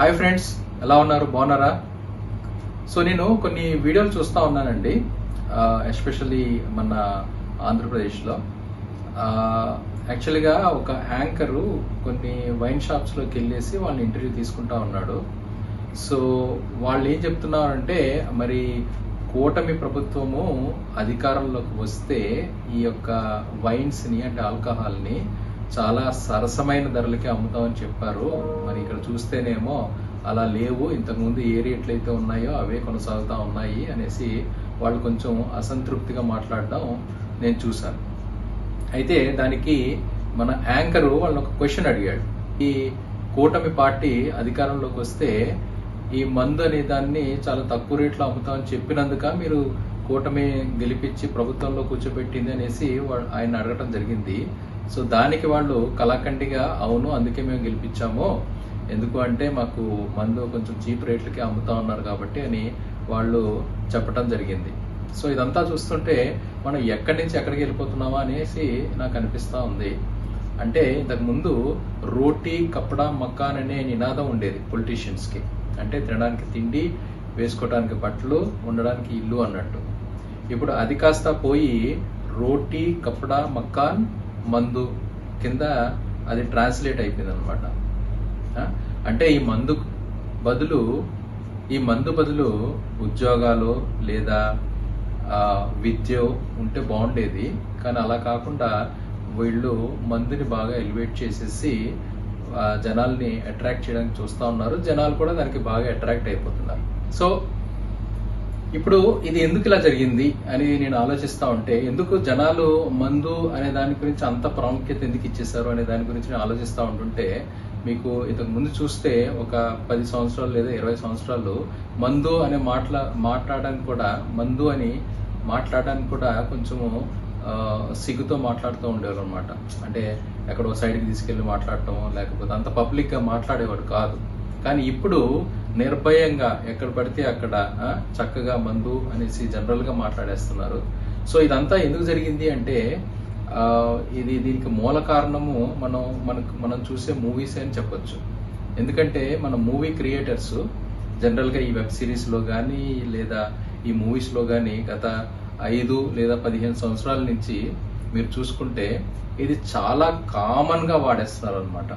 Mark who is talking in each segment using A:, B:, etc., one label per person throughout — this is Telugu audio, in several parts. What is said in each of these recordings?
A: హాయ్ ఫ్రెండ్స్ ఎలా ఉన్నారు? బాగున్నారా? సో నేను కొన్ని వీడియోలు చూస్తూ ఉన్నానండి. ఎస్పెషల్లీ మన ఆంధ్రప్రదేశ్లో. యాక్చువల్గా ఒక యాంకరు కొన్ని వైన్ షాప్స్లోకి వెళ్ళేసి వాళ్ళని ఇంటర్వ్యూ తీసుకుంటా ఉన్నాడు. సో వాళ్ళు ఏం చెప్తున్నారంటే మరి కూటమి ప్రభుత్వము అధికారంలోకి వస్తే ఈ యొక్క వైన్స్ని అంటే ఆల్కహాల్ని చాలా సరసమైన ధరలకి అమ్ముతామని చెప్పారు. మరి ఇక్కడ చూస్తేనేమో అలా లేవు. ఇంతకుముందు ఏ రేట్లు అయితే ఉన్నాయో అవే కొనసాగుతూ ఉన్నాయి అనేసి వాళ్ళు కొంచెం అసంతృప్తిగా మాట్లాడడం నేను చూశాను. అయితే దానికి మన యాంకరు వాళ్ళని ఒక క్వశ్చన్ అడిగాడు. ఈ కూటమి పార్టీ అధికారంలోకి వస్తే ఈ మందు అనే దాన్ని చాలా తక్కువ రేట్లో అమ్ముతామని చెప్పినందుక మీరు కూటమి గెలిపించి ప్రభుత్వంలో కూర్చోబెట్టింది అనేసి ఆయన అడగటం జరిగింది. సో దానికి వాళ్ళు కళాఖండిగా అవును అందుకే మేము గెలిపించాము. ఎందుకు అంటే మాకు మందు కొంచెం చీప్ రేట్లకి అమ్ముతా ఉన్నారు కాబట్టి అని వాళ్ళు చెప్పటం జరిగింది. సో ఇదంతా చూస్తుంటే మనం ఎక్కడి నుంచి ఎక్కడికి వెళ్ళిపోతున్నామా అనేసి నాకు అనిపిస్తూ ఉంది. అంటే ఇంతకు ముందు రోటీ కప్పడా మక్కాన్ అనే నినాదం ఉండేది పొలిటీషియన్స్కి అంటే తినడానికి తిండి వేసుకోవడానికి బట్టలు ఉండడానికి ఇల్లు అన్నట్టు. ఇప్పుడు అది కాస్త పోయి రోటీ కప్పడా మక్కాన్ మందు కింద అది ట్రాన్స్లేట్ అయిపోయింది అనమాట అంటే ఈ మందు బదులు ఈ మందు బదులు ఉద్యోగాలు లేదా విద్య ఉంటే బాగుండేది. కానీ అలా కాకుండా వీళ్ళు మందుని బాగా ఎలివేట్ చేసేసి జనాల్ని అట్రాక్ట్ చేయడానికి చూస్తూ ఉన్నారు. జనాలు కూడా దానికి బాగా అట్రాక్ట్ అయిపోతున్నారు. సో ఇప్పుడు ఇది ఎందుకు ఇలా జరిగింది అని నేను ఆలోచిస్తా ఉంటే ఎందుకు జనాలు మందు అనే దాని గురించి అంత ప్రాముఖ్యత ఎందుకు ఇచ్చేసారు అనే దాని గురించి నేను ఆలోచిస్తూ ఉంటుంటే మీకు ఇంతకు ముందు చూస్తే ఒక పది సంవత్సరాలు లేదా ఇరవై సంవత్సరాలు మందు అనే మాట్లా మాట్లాడడానికి కూడా మందు అని మాట్లాడడానికి కూడా కొంచెము సిగ్గుతో మాట్లాడుతూ ఉండేవారు అనమాట అంటే ఎక్కడో సైడ్కి తీసుకెళ్ళి మాట్లాడటం లేకపోతే అంత పబ్లిక్గా మాట్లాడేవాడు కాదు. కానీ ఇప్పుడు నిర్భయంగా ఎక్కడ పడితే అక్కడ చక్కగా మందు అనేసి జనరల్గా మాట్లాడేస్తున్నారు. సో ఇదంతా ఎందుకు జరిగింది అంటే ఇది దీనికి మూల కారణము మనం మనకు మనం చూసే మూవీస్ అని చెప్పొచ్చు. ఎందుకంటే మన మూవీ క్రియేటర్స్ జనరల్గా ఈ వెబ్ సిరీస్లో కానీ లేదా ఈ మూవీస్లో కానీ గత ఐదు లేదా పదిహేను సంవత్సరాల నుంచి మీరు చూసుకుంటే ఇది చాలా కామన్గా వాడేస్తున్నారు అనమాట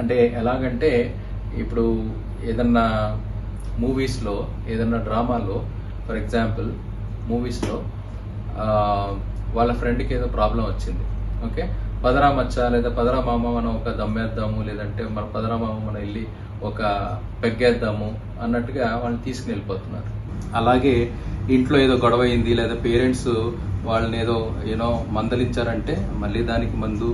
A: అంటే ఎలాగంటే ఇప్పుడు ఏదన్నా మూవీస్లో ఏదన్నా డ్రామాలో ఫర్ ఎగ్జాంపుల్ మూవీస్లో వాళ్ళ ఫ్రెండ్కి ఏదో ప్రాబ్లం వచ్చింది. ఓకే? పదరా మచ్చ లేదా పదరా మామ మనం ఒక దమ్మేద్దాము లేదంటే మన పదరా మామ మనం వెళ్ళి ఒక పెగ్గేద్దాము అన్నట్టుగా వాళ్ళని తీసుకుని వెళ్ళిపోతున్నారు అలాగే ఇంట్లో ఏదో గొడవ అయింది లేదా పేరెంట్స్ వాళ్ళని ఏదో ఏనో మందలించారంటే మళ్ళీ దానికి మందు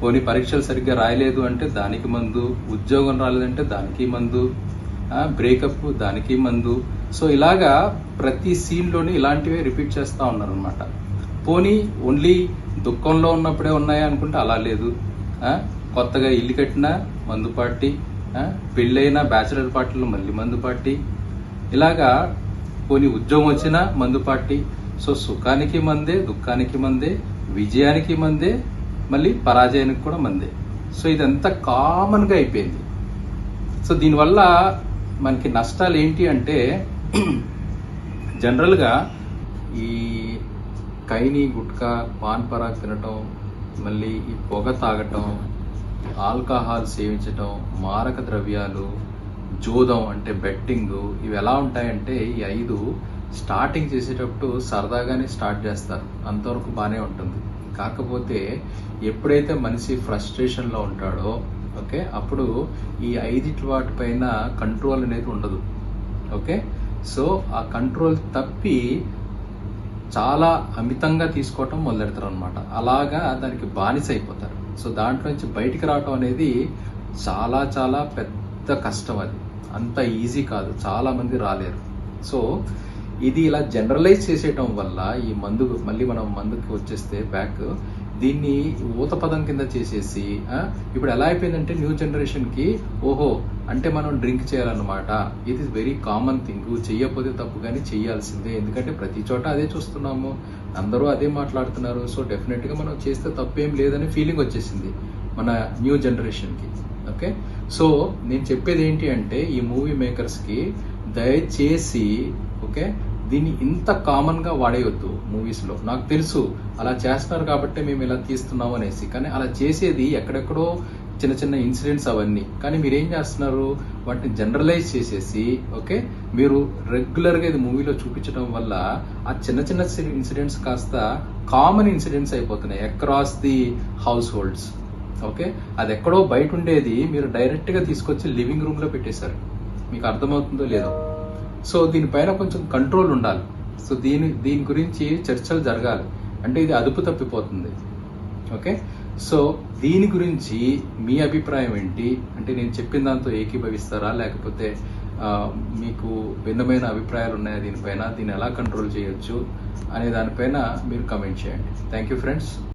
A: పోనీ పరీక్షలు సరిగ్గా రాయలేదు అంటే దానికి మందు ఉద్యోగం రాలేదంటే దానికి మందు బ్రేకప్ దానికి మందు. సో ఇలాగా ప్రతి సీన్లోని ఇలాంటివే రిపీట్ చేస్తూ ఉన్నారు అనమాట పోనీ ఓన్లీ దుఃఖంలో ఉన్నప్పుడే ఉన్నాయా అనుకుంటే అలా లేదు. కొత్తగా ఇల్లు కట్టినా మందు పార్టీ పెళ్ళైన పెళ్ళైనా బ్యాచిలర్ పార్టీలో మళ్ళీ మందు పార్టీ. ఇలాగా పోనీ ఉద్యోగం వచ్చినా మందు పార్టీ. సో సుఖానికి మందే దుఃఖానికి మందే విజయానికి మందే మళ్ళీ పరాజయానికి కూడా మందే. సో ఇదంతా కామన్గా అయిపోయింది. సో దీనివల్ల మనకి నష్టాలు ఏంటి అంటే జనరల్గా ఈ కైని గుట్కా పాన్ పరాగ్ తినటం మళ్ళీ ఈ పొగ తాగటం ఆల్కహాల్ సేవించటం మారక ద్రవ్యాలు జోదం అంటే బెట్టింగ్ ఇవి ఎలా ఉంటాయంటే ఈ ఐదు స్టార్టింగ్ చేసేటప్పుడు సరదాగానే స్టార్ట్ చేస్తారు. అంతవరకు బాగానే ఉంటుంది. కాకపోతే ఎప్పుడైతే మనిషి ఫ్రస్ట్రేషన్లో ఉంటాడో ఓకే అప్పుడు ఈ ఐదిటి వాటిపైన కంట్రోల్ అనేది ఉండదు. ఓకే సో ఆ కంట్రోల్ తప్పి చాలా అమితంగా తీసుకోవటం మొదలెడతారు అనమాట అలాగా దానికి బానిస అయిపోతారు. సో దాంట్లో నుంచి బయటికి రావటం అనేది చాలా చాలా పెద్ద కష్టం అది. అంత ఈజీ కాదు. చాలామంది రాలేరు. సో ఇది ఇలా జనరలైజ్ చేసేయటం వల్ల ఈ మందు మళ్ళీ మనం మందుకి వచ్చేస్తే బ్యాక్ దీన్ని ఊత పదం కింద చేసేసి ఇప్పుడు ఎలా అయిపోయిందంటే న్యూ జనరేషన్కి ఓహో అంటే మనం డ్రింక్ చేయాలన్నమాట. ఇది వెరీ కామన్ థింగ్ చెయ్యకపోతే తప్పు కానీ చెయ్యాల్సిందే. ఎందుకంటే ప్రతి చోట అదే చూస్తున్నాము. అందరూ అదే మాట్లాడుతున్నారు. సో డెఫినెట్గా మనం చేస్తే తప్పేం లేదని ఫీలింగ్ వచ్చేసింది మన న్యూ జనరేషన్కి. ఓకే సో నేను చెప్పేది ఏంటి అంటే ఈ మూవీ మేకర్స్కి దయచేసి ఓకే దీన్ని ఇంత కామన్గా వాడేయొద్దు మూవీస్లో నాకు తెలుసు అలా చేస్తున్నారు కాబట్టి మేము ఇలా తీస్తున్నాం అనేసి. కానీ అలా చేసేది ఎక్కడెక్కడో చిన్న చిన్న ఇన్సిడెంట్స్ అవన్నీ. కానీ మీరు ఏం చేస్తున్నారు? వాటిని జనరలైజ్ చేసేసి ఓకే? మీరు రెగ్యులర్గా ఇది మూవీలో చూపించడం వల్ల ఆ చిన్న చిన్న ఇన్సిడెంట్స్ కాస్త కామన్ ఇన్సిడెంట్స్ అయిపోతున్నాయి across the households okay? అది ఎక్కడో బయట ఉండేది మీరు డైరెక్ట్గా తీసుకొచ్చి లివింగ్ రూమ్లో పెట్టేశారు. మీకు అర్థమవుతుందో లేదో? సో దీనిపైన కొంచెం కంట్రోల్ ఉండాలి. సో దీని దీని గురించి చర్చలు జరగాలి. అంటే ఇది అదుపు తప్పిపోతుంది. ఓకే? సో దీని గురించి మీ అభిప్రాయం ఏంటి? అంటే నేను చెప్పిన దాంతో ఏకీభవిస్తారా? లేకపోతే మీకు భిన్నమైన అభిప్రాయాలు ఉన్నాయా దీనిపైన? దీన్ని ఎలా కంట్రోల్ చేయొచ్చు? అనే దానిపైన మీరు కమెంట్ చేయండి. Thank you friends